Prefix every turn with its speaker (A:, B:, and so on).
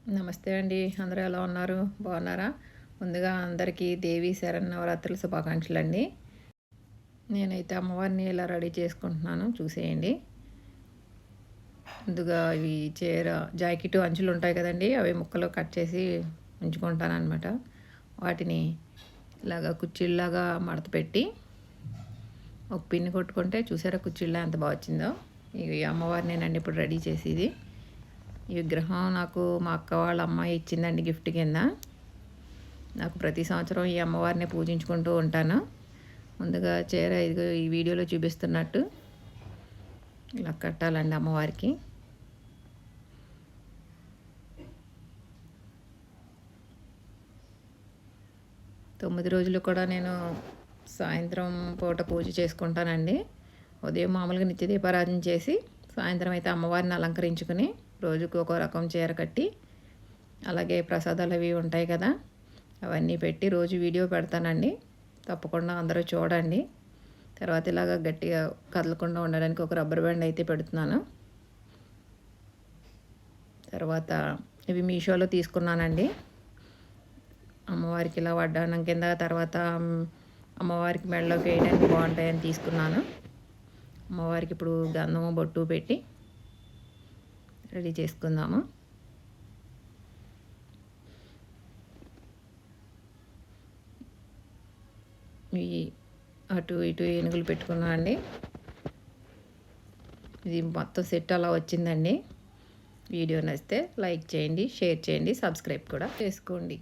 A: నమస్తే అండి. అందరూ ఎలా ఉన్నారు? బాగున్నారా? ముందుగా అందరికీ దేవి శరణ్ నవరాత్రులు శుభాకాంక్షలు అండి నేనైతే అమ్మవారిని ఇలా రెడీ చేసుకుంటున్నాను చూసేయండి. ముందుగా ఇవి చీర జాకెట్ అంచులు ఉంటాయి కదండి అవి ముక్కలు కట్ చేసి ఉంచుకుంటాను అనమాట వాటిని ఇలాగా కుర్చీల్లాగా మడత పెట్టి ఒక పిన్ని కొట్టుకుంటే చూసారా కుర్చీళ్ళ ఎంత బాగా వచ్చిందో? ఇవి అమ్మవారినేనండి ఇప్పుడు రెడీ చేసేది. ఈ విగ్రహం నాకు మా అక్క వాళ్ళ అమ్మాయి ఇచ్చిందండి గిఫ్ట్ కింద. నాకు ప్రతి సంవత్సరం ఈ అమ్మవారిని పూజించుకుంటూ ఉంటాను. ముందుగా చీర ఇదిగో ఈ వీడియోలో చూపిస్తున్నట్టు ఇలా కట్టాలండి అమ్మవారికి. తొమ్మిది రోజులు కూడా నేను సాయంత్రం పూట పూజ చేసుకుంటానండి. ఉదయం మామూలుగా నిత్య దీపారాధన చేసి సాయంత్రం అయితే అమ్మవారిని అలంకరించుకుని రోజుకు ఒక రకం చీర కట్టి అలాగే ప్రసాదాలు అవి ఉంటాయి కదా అవన్నీ పెట్టి రోజు వీడియో పెడతానండి. తప్పకుండా అందరూ చూడండి. తర్వాత ఇలాగ గట్టిగా కదలకుండా ఉండడానికి ఒక రబ్బర్ బ్యాండ్ అయితే పెడుతున్నాను. తర్వాత ఇవి మీషోలో తీసుకున్నానండి. అమ్మవారికి ఇలా వడ్డానం కింద తర్వాత అమ్మవారికి మెడలోకి వేయడానికి బాగుంటాయని తీసుకున్నాను. అమ్మవారికి ఇప్పుడు గంధము బొట్టు పెట్టి రెడీ చేసుకుందాము. ఈ అటు ఇటు ఏనుగులు పెట్టుకున్నా అండి. ఇది మొత్తం సెట్ అలా వచ్చిందండి. వీడియో నచ్చితే లైక్ చేయండి షేర్ చేయండి సబ్స్క్రైబ్ కూడా చేసుకోండి.